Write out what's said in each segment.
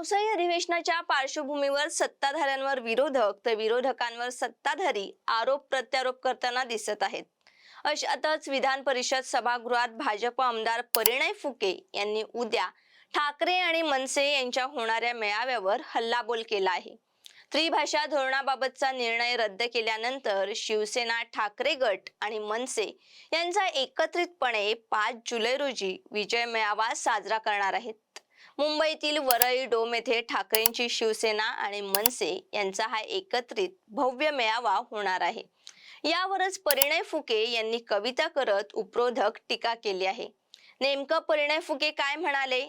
पावसाळी अधिवेशनाच्या पार्श्वभूमीवर सत्ताधाऱ्यांवर विरोधक तर विरोधकांवर सत्ताधारी आरोप प्रत्यारोप करताना दिसत आहेत. अशातच विधान परिषद सभागृहात भाजप आमदार परिणय फुके यांनी उद्या ठाकरे आणि मनसे यांच्या होणाऱ्या मेळाव्यावर हल्लाबोल केला आहे. त्रिभाषा धोरणाबाबतचा निर्णय रद्द केल्यानंतर शिवसेना ठाकरे गट आणि मनसे यांचा एकत्रितपणे पाच जुलै रोजी विजय मेळावा साजरा करणार आहेत. मुंबईतील वरळी डोम येथे ठाकरेंची शिवसेना आणि मनसे यांचा हा एकत्रित भव्य मेळावा होणार आहे. यावरच परिणय फुके यांनी कविता करत उपरोधक टीका केली आहे. नेमकं परिणय फुके काय म्हणाले?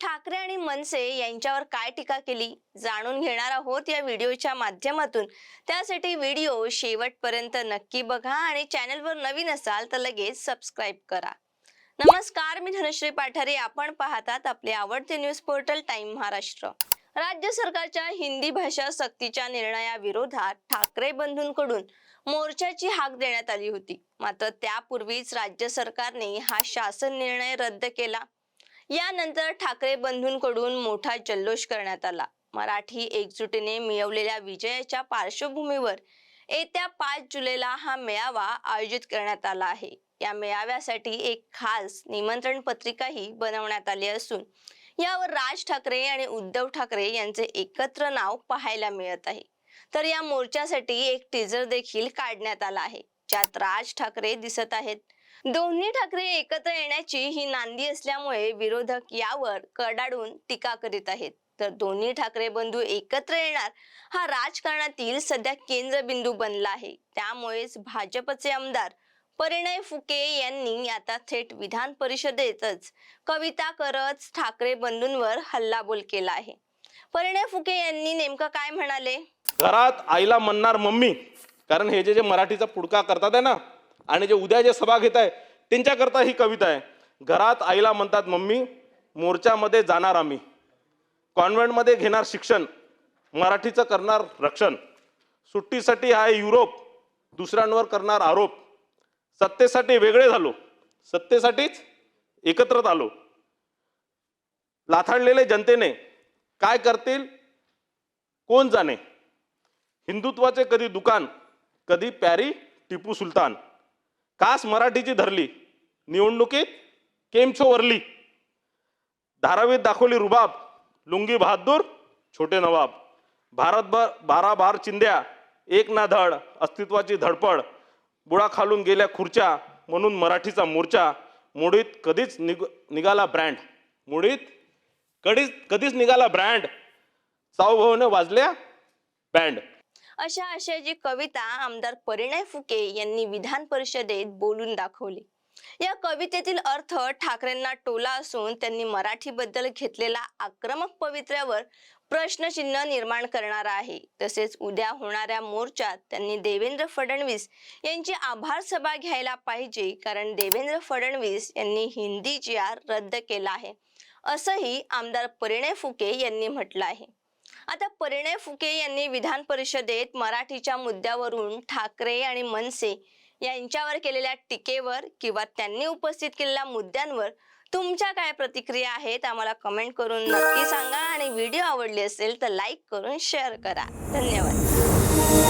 ठाकरे आणि मनसे यांच्यावर काय टीका केली? जाणून घेणार आहोत या व्हिडिओच्या माध्यमातून. त्यासाठी व्हिडिओ शेवटपर्यंत नक्की बघा आणि चॅनलवर नवीन असाल तर लगेच सबस्क्राईब करा. नमस्कार मी धनश्री पाठारे. आपण पाहतात आपले आवडते न्यूज पोर्टल टाइम महाराष्ट्र. राज्य सरकारच्या हिंदी भाषा सक्तीच्या निर्णयाविरोधात ठाकरे बंधूंकडून मोर्चाची हाक देण्यात आली होती. मात्र त्यापूर्वीच राज्य सरकारने हा शासन निर्णय रद्द केला. यानंतर ठाकरे बंधूंकडून मोठा जल्लोष करण्यात आला. मराठी एकजुटीने मिळवलेल्या विजयाच्या पार्श्वभूमीवर येत्या पाच जुलैला हा मेळावा आयोजित करण्यात आला आहे. या मेळाव्यासाठी एक खास निमंत्रण पत्रिकाही बनवण्यात आली असून यावर राज ठाकरे आणि उद्धव ठाकरे यांचे एकत्र नाव पाहायला मिळत आहे. तर या मोर्चासाठी एक टीजर देखील काढण्यात आला आहे. ज्यात राज ठाकरे दिसत आहेत. दोन्ही ठाकरे एकत्र येण्याची ही नांदी असल्यामुळे विरोधक यावर कडाडून टीका करीत आहेत. तर दोन्ही ठाकरे बंधू एकत्र येणार. हा राजकारणातील सध्या केंद्रबिंदू बनला आहे. त्यामुळेच भाजपचे आमदार परिणय फुके यांनी आता थेट विधान परिषदेतच कविता करत ठाकरे बंधूंवर हल्लाबोल केला आहे. परिणय फुके यांनी नेमकं काय म्हणाले? घरात आईला म्हणणार मम्मी कारण हे जे जे मराठीचा पुडका करतात आहे ना आणि जे उद्या जे सभा घेत आहे त्यांच्याकरता ही कविता आहे. घरात आईला म्हणतात मम्मी मोर्चामध्ये जाणार आम्ही. कॉन्व्हेंटमध्ये घेणार शिक्षण मराठीचं करणार रक्षण सुट्टीसाठी आहे युरोप दुसऱ्यांवर करणार आरोप. सत्तेसाठी वेगळे झालो सत्तेसाठीच एकत्रच आलो. लाथाडलेले जनतेने काय करतील? कोण जाणे? हिंदुत्वाचे कधी दुकान कधी प्यारी टिपू सुलतान. कास मराठीची धरली निवडणुकीत केमछो वरली. धारावीत दाखवली रुबाब लुंगी बहादूर छोटे नवाब. भारतभर बारा बार चिंध्या एक ना धड अस्तित्वाची धडपड. बुडा खालून गेल्या खुर्च्या म्हणून मराठीचा मोर्चा. मुडीत कधीच निग निघाला ब्रँड. मुडीत कधीच कधीच निघाला ब्रँड. चाऊभाऊने वाजल्या बँड. अशा आशयाची कविता आमदार परिणय फुके यांनी विधान परिषदेत बोलून दाखवली. या कवितेतील अर्थ ठाकरेंना टोला असून त्यांनी मराठीबद्दल घेतलेला आक्रमक पवित्र्यावर प्रश्नचिन्ह निर्माण करणार आहे. तसेच उद्या होणाऱ्या मोर्चात त्यांनी देवेंद्र फडणवीस यांची आभार सभा घ्यायला पाहिजे कारण देवेंद्र फडणवीस यांनी हिंदी जी आर रद्द केला आहे असंही आमदार परिणय फुके यांनी म्हटलं आहे. आता परिणय फुके यांनी विधान परिषदेत मराठीच्या मुद्द्यावरून ठाकरे आणि मनसे यांच्यावर केलेल्या टीकेवर किंवा त्यांनी उपस्थित केलेल्या मुद्द्यांवर तुमच्या काय प्रतिक्रिया आहेत आम्हाला कमेंट करून नक्की सांगा. आणि व्हिडिओ आवडली असेल तर लाईक करून शेअर करा. धन्यवाद.